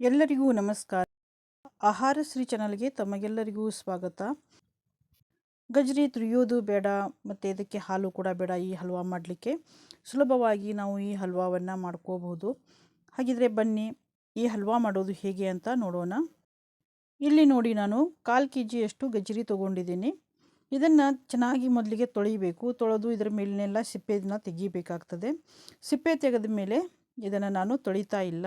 ಎಲ್ಲರಿಗೂ ನಮಸ್ಕಾರ. ಆಹಾರ ಶ್ರೀ ಚಾನಲ್ಗೆ ತಮಗೆಲ್ಲರಿಗೂ ಸ್ವಾಗತ. ಗಜ್ರಿ ತುರಿಯೋದು ಬೇಡ, ಮತ್ತು ಇದಕ್ಕೆ ಹಾಲು ಕೂಡ ಬೇಡ ಈ ಹಲ್ವಾ ಮಾಡಲಿಕ್ಕೆ. ಸುಲಭವಾಗಿ ನಾವು ಈ ಹಲ್ವಾವನ್ನು ಮಾಡ್ಕೋಬಹುದು. ಹಾಗಿದ್ರೆ ಬನ್ನಿ, ಈ ಹಲ್ವಾ ಮಾಡೋದು ಹೇಗೆ ಅಂತ ನೋಡೋಣ. ಇಲ್ಲಿ ನೋಡಿ ನಾನು ಕಾಲು ಕೆ ಜಿಯಷ್ಟು ಗಜ್ಜರಿ ತೊಗೊಂಡಿದ್ದೀನಿ. ಇದನ್ನು ಚೆನ್ನಾಗಿ ಮೊದಲಿಗೆ ತೊಳಿಬೇಕು. ತೊಳೆದು ಇದರ ಮೇಲಿನೆಲ್ಲ ಸಿಪ್ಪೆನ ತೆಗಿಬೇಕಾಗ್ತದೆ. ಸಿಪ್ಪೆ ತೆಗೆದ ಮೇಲೆ ಇದನ್ನು ನಾನು ತೊಳಿತಾ ಇಲ್ಲ.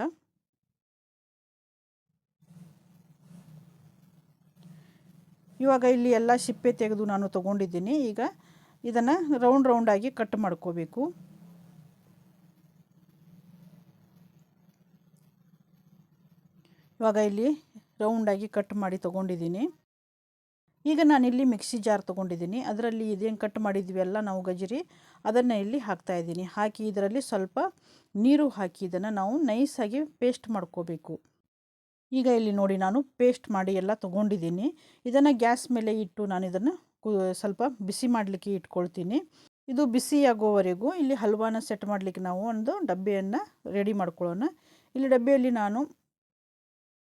ಇವಾಗ ಇಲ್ಲಿ ಎಲ್ಲ ಸಿಪ್ಪೆ ತೆಗೆದು ನಾನು ತೊಗೊಂಡಿದ್ದೀನಿ. ಈಗ ಇದನ್ನು ರೌಂಡ್ ರೌಂಡಾಗಿ ಕಟ್ ಮಾಡ್ಕೋಬೇಕು. ಇವಾಗ ಇಲ್ಲಿ ರೌಂಡಾಗಿ ಕಟ್ ಮಾಡಿ ತೊಗೊಂಡಿದ್ದೀನಿ. ಈಗ ನಾನಿಲ್ಲಿ ಮಿಕ್ಸಿ ಜಾರ್ ತೊಗೊಂಡಿದ್ದೀನಿ. ಅದರಲ್ಲಿ ಇದೇನು ಕಟ್ ಮಾಡಿದ್ವಿ ಎಲ್ಲ ನಾವು ಗಜರಿ, ಅದನ್ನು ಇಲ್ಲಿ ಹಾಕ್ತಾಯಿದ್ದೀನಿ ಹಾಕಿ ಇದರಲ್ಲಿ ಸ್ವಲ್ಪ ನೀರು ಹಾಕಿ ಇದನ್ನು ನಾವು ನೈಸಾಗಿ ಪೇಸ್ಟ್ ಮಾಡ್ಕೋಬೇಕು. ಈಗ ಇಲ್ಲಿ ನೋಡಿ ನಾನು ಪೇಸ್ಟ್ ಮಾಡಿ ಎಲ್ಲ ತೊಗೊಂಡಿದ್ದೀನಿ. ಇದನ್ನು ಗ್ಯಾಸ್ ಮೇಲೆ ಇಟ್ಟು ನಾನು ಇದನ್ನು ಸ್ವಲ್ಪ ಬಿಸಿ ಮಾಡಲಿಕ್ಕೆ ಇಟ್ಕೊಳ್ತೀನಿ. ಇದು ಬಿಸಿಯಾಗೋವರೆಗೂ ಇಲ್ಲಿ ಹಲ್ವಾನ ಸೆಟ್ ಮಾಡಲಿಕ್ಕೆ ನಾವು ಒಂದು ಡಬ್ಬೆಯನ್ನು ರೆಡಿ ಮಾಡ್ಕೊಳ್ಳೋಣ. ಇಲ್ಲಿ ಡಬ್ಬೆಯಲ್ಲಿ ನಾನು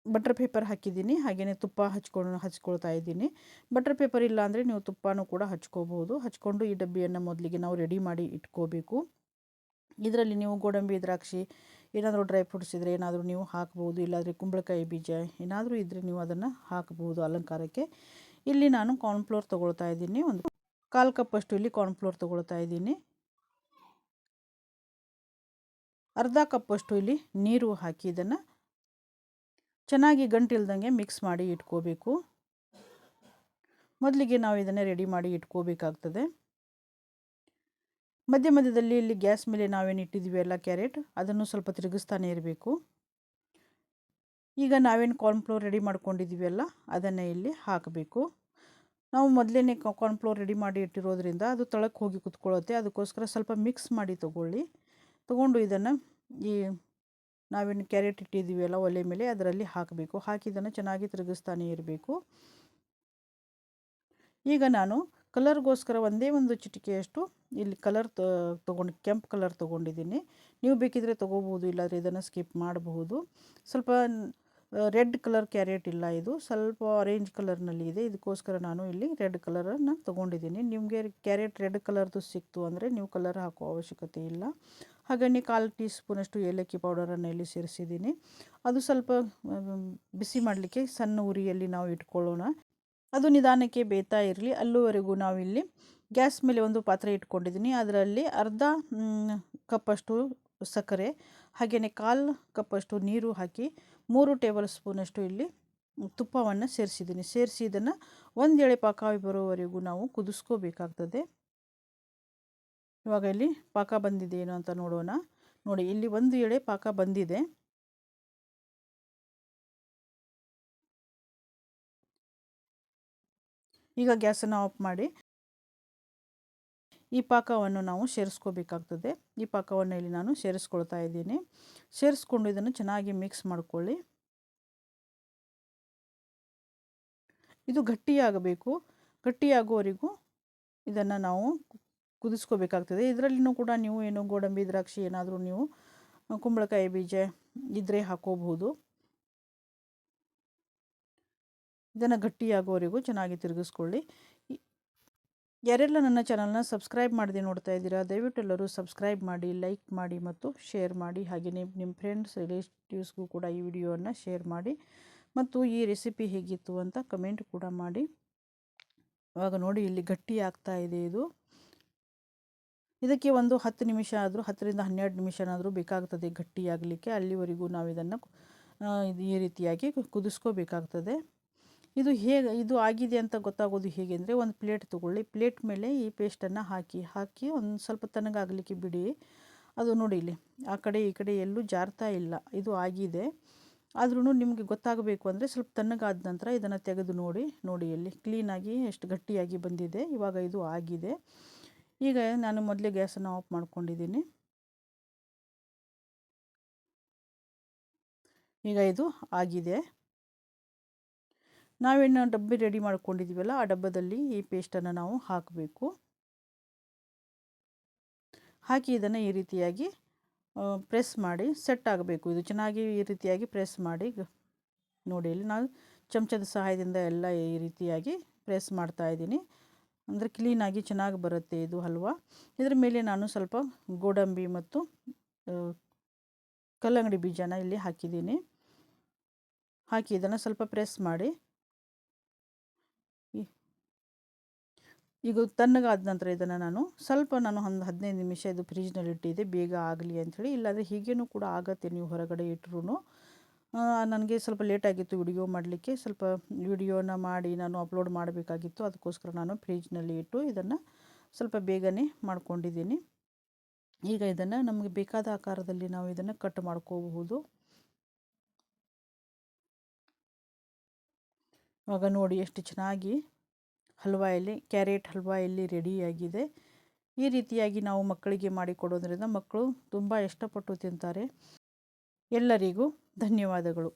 ಬಟರ್ ಪೇಪರ್ ಹಾಕಿದ್ದೀನಿ. ಹಾಗೆಯೇ ತುಪ್ಪ ಹಚ್ಕೊಂಡು ಹಚ್ಕೊಳ್ತಾ ಇದ್ದೀನಿ. ಬಟರ್ ಪೇಪರ್ ಇಲ್ಲ ಅಂದರೆ ನೀವು ತುಪ್ಪನೂ ಕೂಡ ಹಚ್ಕೋಬೋದು. ಹಚ್ಕೊಂಡು ಈ ಡಬ್ಬಿಯನ್ನು ಮೊದಲಿಗೆ ನಾವು ರೆಡಿ ಮಾಡಿ ಇಟ್ಕೋಬೇಕು. ಇದರಲ್ಲಿ ನೀವು ಗೋಡಂಬಿ, ದ್ರಾಕ್ಷಿ ಏನಾದರೂ ಡ್ರೈ ಫ್ರೂಟ್ಸ್ ಇದ್ದರೆ ಏನಾದರೂ ನೀವು ಹಾಕ್ಬೋದು, ಇಲ್ಲಾದರೆ ಕುಂಬಳಕಾಯಿ ಬೀಜ ಏನಾದರೂ ಇದ್ದರೆ ನೀವು ಅದನ್ನು ಹಾಕ್ಬೋದು ಅಲಂಕಾರಕ್ಕೆ. ಇಲ್ಲಿ ನಾನು ಕಾರ್ನ್ಫ್ಲೋರ್ ತೊಗೊಳ್ತಾ ಇದ್ದೀನಿ. ಒಂದು ಕಾಲು ಕಪ್ಪಷ್ಟು ಇಲ್ಲಿ ಕಾರ್ನ್ಫ್ಲೋರ್ ತೊಗೊಳ್ತಾ ಇದ್ದೀನಿ. ಅರ್ಧ ಕಪ್ಪಷ್ಟು ಇಲ್ಲಿ ನೀರು ಹಾಕಿ ಇದನ್ನು ಚೆನ್ನಾಗಿ ಗಂಟಿಲ್ದಂಗೆ ಮಿಕ್ಸ್ ಮಾಡಿ ಇಟ್ಕೋಬೇಕು. ಮೊದಲಿಗೆ ನಾವು ಇದನ್ನು ರೆಡಿ ಮಾಡಿ ಇಟ್ಕೋಬೇಕಾಗ್ತದೆ. ಮಧ್ಯ ಮಧ್ಯದಲ್ಲಿ ಇಲ್ಲಿ ಗ್ಯಾಸ್ ಮೇಲೆ ನಾವೇನು ಇಟ್ಟಿದ್ದೀವಿ ಎಲ್ಲ ಕ್ಯಾರೆಟ್, ಅದನ್ನು ಸ್ವಲ್ಪ ತಿರುಗಿಸ್ತಾನೆ ಇರಬೇಕು. ಈಗ ನಾವೇನು ಕಾರ್ನ್ಫ್ಲೋರ್ ರೆಡಿ ಮಾಡ್ಕೊಂಡಿದ್ದೀವಿ ಅಲ್ಲ, ಅದನ್ನು ಇಲ್ಲಿ ಹಾಕಬೇಕು. ನಾವು ಮೊದಲೇ ಕಾರ್ನ್ಫ್ಲೋರ್ ರೆಡಿ ಮಾಡಿ ಇಟ್ಟಿರೋದ್ರಿಂದ ಅದು ತಳಕ್ಕೆ ಹೋಗಿ ಕುತ್ಕೊಳ್ಳುತ್ತೆ. ಅದಕ್ಕೋಸ್ಕರ ಸ್ವಲ್ಪ ಮಿಕ್ಸ್ ಮಾಡಿ ತೊಗೊಳ್ಳಿ. ತೊಗೊಂಡು ಇದನ್ನು ಈ ನಾವೇನು ಕ್ಯಾರೆಟ್ ಇಟ್ಟಿದ್ದೀವಿ ಅಲ್ಲ ಒಲೆ ಮೇಲೆ ಅದರಲ್ಲಿ ಹಾಕಬೇಕು. ಹಾಕಿ ಇದನ್ನು ಚೆನ್ನಾಗಿ ತಿರುಗಿಸ್ತಾನೆ ಇರಬೇಕು. ಈಗ ನಾನು ಕಲರ್ಗೋಸ್ಕರ ಒಂದೇ ಒಂದು ಚಿಟಿಕೆಯಷ್ಟು ಇಲ್ಲಿ ಕಲರ್ ತೊಗೊಂಡು, ಕೆಂಪು ಕಲರ್ ತೊಗೊಂಡಿದ್ದೀನಿ. ನೀವು ಬೇಕಿದ್ರೆ ತೊಗೋಬೋದು, ಇಲ್ಲಾದರೆ ಇದನ್ನು ಸ್ಕಿಪ್ ಮಾಡಬಹುದು. ಸ್ವಲ್ಪ ರೆಡ್ ಕಲರ್ ಕ್ಯಾರೆಟ್ ಇಲ್ಲ ಇದು. ಸ್ವಲ್ಪ ಆರೆಂಜ್ ಕಲರ್ನಲ್ಲಿ ಇದೆ. ಇದಕ್ಕೋಸ್ಕರ ನಾನು ಇಲ್ಲಿ ರೆಡ್ ಕಲರನ್ನು ತೊಗೊಂಡಿದ್ದೀನಿ. ನಿಮಗೆ ಕ್ಯಾರೆಟ್ ರೆಡ್ ಕಲರ್ದು ಸಿಕ್ತು ಅಂದರೆ ನೀವು ಕಲರ್ ಹಾಕೋ ಅವಶ್ಯಕತೆ ಇಲ್ಲ. ಹಾಗೆಯೇ ಕಾಲು ಟೀ ಸ್ಪೂನಷ್ಟು ಏಲಕ್ಕಿ ಪೌಡರನ್ನು ಇಲ್ಲಿ ಸೇರಿಸಿದ್ದೀನಿ. ಅದು ಸ್ವಲ್ಪ ಬಿಸಿ ಮಾಡಲಿಕ್ಕೆ ಸಣ್ಣ ಉರಿಯಲ್ಲಿ ನಾವು ಇಟ್ಕೊಳ್ಳೋಣ. ಅದು ನಿಧಾನಕ್ಕೆ ಬೇಯ್ತಾ ಇರಲಿ. ಅಲ್ಲಿವರೆಗೂ ನಾವಿಲ್ಲಿ ಗ್ಯಾಸ್ ಮೇಲೆ ಒಂದು ಪಾತ್ರೆ ಇಟ್ಕೊಂಡಿದ್ದೀನಿ. ಅದರಲ್ಲಿ ಅರ್ಧ ಕಪ್ಪಷ್ಟು ಸಕ್ಕರೆ ಹಾಗೆಯೇ ಕಾಲು ಕಪ್ಪಷ್ಟು ನೀರು ಹಾಕಿ ಮೂರು ಟೇಬಲ್ ಸ್ಪೂನಷ್ಟು ಇಲ್ಲಿ ತುಪ್ಪವನ್ನು ಸೇರಿಸಿದ್ದೀನಿ. ಸೇರಿಸಿ ಇದನ್ನು ಒಂದು ಎಳೆ ಪಾಕ ಬರೋವರೆಗೂ ನಾವು ಕುದಿಸ್ಕೋಬೇಕಾಗ್ತದೆ. ಇವಾಗ ಇಲ್ಲಿ ಪಾಕ ಬಂದಿದೆ ಏನು ಅಂತ ನೋಡೋಣ. ನೋಡಿ, ಇಲ್ಲಿ ಒಂದು ಎಳೆ ಪಾಕ ಬಂದಿದೆ. ಈಗ ಗ್ಯಾಸನ್ನು ಆಫ್ ಮಾಡಿ ಈ ಪಾಕವನ್ನು ನಾವು ಸೇರಿಸ್ಕೋಬೇಕಾಗ್ತದೆ. ಈ ಪಾಕವನ್ನು ಇಲ್ಲಿ ನಾನು ಸೇರಿಸ್ಕೊಳ್ತಾ ಇದ್ದೀನಿ. ಸೇರಿಸ್ಕೊಂಡು ಇದನ್ನು ಚೆನ್ನಾಗಿ ಮಿಕ್ಸ್ ಮಾಡಿಕೊಳ್ಳಿ. ಇದು ಗಟ್ಟಿಯಾಗಬೇಕು. ಗಟ್ಟಿಯಾಗುವವರೆಗೂ ಇದನ್ನು ನಾವು ಕುದಿಸ್ಕೋಬೇಕಾಗ್ತದೆ. ಇದರಲ್ಲಿನೂ ಕೂಡ ನೀವು ಏನು ಗೋಡಂಬಿ, ದ್ರಾಕ್ಷಿ ಏನಾದರೂ ನೀವು ಕುಂಬಳಕಾಯಿ ಬೀಜ ಇದ್ದರೆ ಹಾಕೋಬಹುದು. ಇದನ್ನು ಗಟ್ಟಿಯಾಗೋವರೆಗೂ ಚೆನ್ನಾಗಿ ತಿರುಗಿಸ್ಕೊಳ್ಳಿ. ಯಾರೆಲ್ಲ ನನ್ನ ಚಾನಲ್ನ ಸಬ್ಸ್ಕ್ರೈಬ್ ಮಾಡದೆ ನೋಡ್ತಾ ಇದ್ದೀರಾ ದಯವಿಟ್ಟು ಎಲ್ಲರೂ ಸಬ್ಸ್ಕ್ರೈಬ್ ಮಾಡಿ, ಲೈಕ್ ಮಾಡಿ ಮತ್ತು ಶೇರ್ ಮಾಡಿ. ಹಾಗೆಯೇ ನಿಮ್ಮ ಫ್ರೆಂಡ್ಸ್, ರಿಲೇಟಿವ್ಸ್ಗೂ ಕೂಡ ಈ ವಿಡಿಯೋವನ್ನು ಶೇರ್ ಮಾಡಿ ಮತ್ತು ಈ ರೆಸಿಪಿ ಹೇಗಿತ್ತು ಅಂತ ಕಮೆಂಟ್ ಕೂಡ ಮಾಡಿ. ಇವಾಗ ನೋಡಿ ಇಲ್ಲಿ ಗಟ್ಟಿ ಆಗ್ತಾ ಇದೆ ಇದು. ಇದಕ್ಕೆ ಒಂದು ಹತ್ತು ನಿಮಿಷ ಆದರೂ, ಹತ್ತರಿಂದ ಹನ್ನೆರಡು ನಿಮಿಷನಾದರೂ ಬೇಕಾಗ್ತದೆ ಗಟ್ಟಿಯಾಗಲಿಕ್ಕೆ. ಅಲ್ಲಿವರೆಗೂ ನಾವು ಇದನ್ನು ಈ ರೀತಿಯಾಗಿ ಕುದಿಸ್ಕೋಬೇಕಾಗ್ತದೆ. ಇದು ಹೇಗೆ, ಇದು ಆಗಿದೆ ಅಂತ ಗೊತ್ತಾಗೋದು ಹೇಗೆ ಅಂದರೆ ಒಂದು ಪ್ಲೇಟ್ ತೊಗೊಳ್ಳಿ. ಪ್ಲೇಟ್ ಮೇಲೆ ಈ ಪೇಸ್ಟನ್ನು ಹಾಕಿ ಹಾಕಿ ಒಂದು ಸ್ವಲ್ಪ ತನಗಾಗಲಿಕ್ಕೆ ಬಿಡಿ. ಅದು ನೋಡಿ ಇಲ್ಲಿ, ಆ ಕಡೆ ಈ ಕಡೆ ಎಲ್ಲೂ ಜಾರ್ತಾ ಇಲ್ಲ. ಇದು ಆಗಿದೆ. ಆದ್ರೂ ನಿಮಗೆ ಗೊತ್ತಾಗಬೇಕು ಅಂದರೆ ಸ್ವಲ್ಪ ತಣ್ಣಗಾದ ನಂತರ ಇದನ್ನು ತೆಗೆದು ನೋಡಿ ನೋಡಿ ಇಲ್ಲಿ. ಕ್ಲೀನಾಗಿ ಎಷ್ಟು ಗಟ್ಟಿಯಾಗಿ ಬಂದಿದೆ, ಇವಾಗ ಇದು ಆಗಿದೆ. ಈಗ ನಾನು ಮೊದಲೇ ಗ್ಯಾಸನ್ನು ಆಫ್ ಮಾಡ್ಕೊಂಡಿದ್ದೀನಿ. ಈಗ ಇದು ಆಗಿದೆ. ನಾವೇನು ಡಬ್ಬಿ ರೆಡಿ ಮಾಡ್ಕೊಂಡಿದ್ದೀವಲ್ಲ ಆ ಡಬ್ಬದಲ್ಲಿ ಈ ಪೇಸ್ಟನ್ನು ನಾವು ಹಾಕಬೇಕು. ಹಾಕಿ ಇದನ್ನು ಈ ರೀತಿಯಾಗಿ ಪ್ರೆಸ್ ಮಾಡಿ ಸೆಟ್ ಆಗಬೇಕು. ಇದು ಚೆನ್ನಾಗಿ ಈ ರೀತಿಯಾಗಿ ಪ್ರೆಸ್ ಮಾಡಿ ನೋಡಿ ಇಲ್ಲಿ ನಾನು ಚಮಚದ ಸಹಾಯದಿಂದ ಎಲ್ಲ ಈ ರೀತಿಯಾಗಿ ಪ್ರೆಸ್ ಮಾಡ್ತಾ ಇದ್ದೀನಿ. ಅಂದರೆ ಕ್ಲೀನಾಗಿ ಚೆನ್ನಾಗಿ ಬರುತ್ತೆ ಇದು ಹಲ್ವಾ. ಇದರ ಮೇಲೆ ನಾನು ಸ್ವಲ್ಪ ಗೋಡಂಬಿ ಮತ್ತು ಕಲ್ಲಂಗಡಿ ಬೀಜನ ಇಲ್ಲಿ ಹಾಕಿದ್ದೀನಿ. ಹಾಕಿ ಇದನ್ನು ಸ್ವಲ್ಪ ಪ್ರೆಸ್ ಮಾಡಿ ಈಗ ತಣ್ಣಗಾದ ನಂತರ ಇದನ್ನು ನಾನು ಸ್ವಲ್ಪ ನಾನು ಒಂದು ಹದಿನೈದು ನಿಮಿಷ ಇದು ಫ್ರಿಜ್ನಲ್ಲಿ ಇಟ್ಟಿದ್ದೆ. ಬೇಗ ಆಗಲಿ ಅಂಥೇಳಿ ಇಲ್ಲಾಂದರೆ ಹೀಗೇನು ಕೂಡ ಆಗತ್ತೆ ನೀವು ಹೊರಗಡೆ ಇಟ್ಟರು ನನಗೆ ಸ್ವಲ್ಪ ಲೇಟಾಗಿತ್ತು ವಿಡಿಯೋ ಮಾಡಲಿಕ್ಕೆ. ಸ್ವಲ್ಪ ವಿಡಿಯೋನ ಮಾಡಿ ನಾನು ಅಪ್ಲೋಡ್ ಮಾಡಬೇಕಾಗಿತ್ತು. ಅದಕ್ಕೋಸ್ಕರ ನಾನು ಫ್ರಿಜ್ನಲ್ಲಿ ಇಟ್ಟು ಇದನ್ನು ಸ್ವಲ್ಪ ಬೇಗನೆ ಮಾಡ್ಕೊಂಡಿದ್ದೀನಿ. ಈಗ ಇದನ್ನು ನಮಗೆ ಬೇಕಾದ ಆಕಾರದಲ್ಲಿ ನಾವು ಇದನ್ನು ಕಟ್ ಮಾಡ್ಕೋಬಹುದು. ಆಗ ನೋಡಿ ಎಷ್ಟು ಚೆನ್ನಾಗಿ ಹಲ್ವಾ ಇಲ್ಲಿ ಕ್ಯಾರೆಟ್ ಹಲ್ವಾ ಇಲ್ಲಿ ರೆಡಿಯಾಗಿದೆ ಈ ರೀತಿಯಾಗಿ ನಾವು ಮಕ್ಕಳಿಗೆ ಮಾಡಿಕೊಡೋದ್ರಿಂದ ಮಕ್ಕಳು ತುಂಬ ಇಷ್ಟಪಟ್ಟು ತಿಂತಾರೆ. ಎಲ್ಲರಿಗೂ ಧನ್ಯವಾದಗಳು.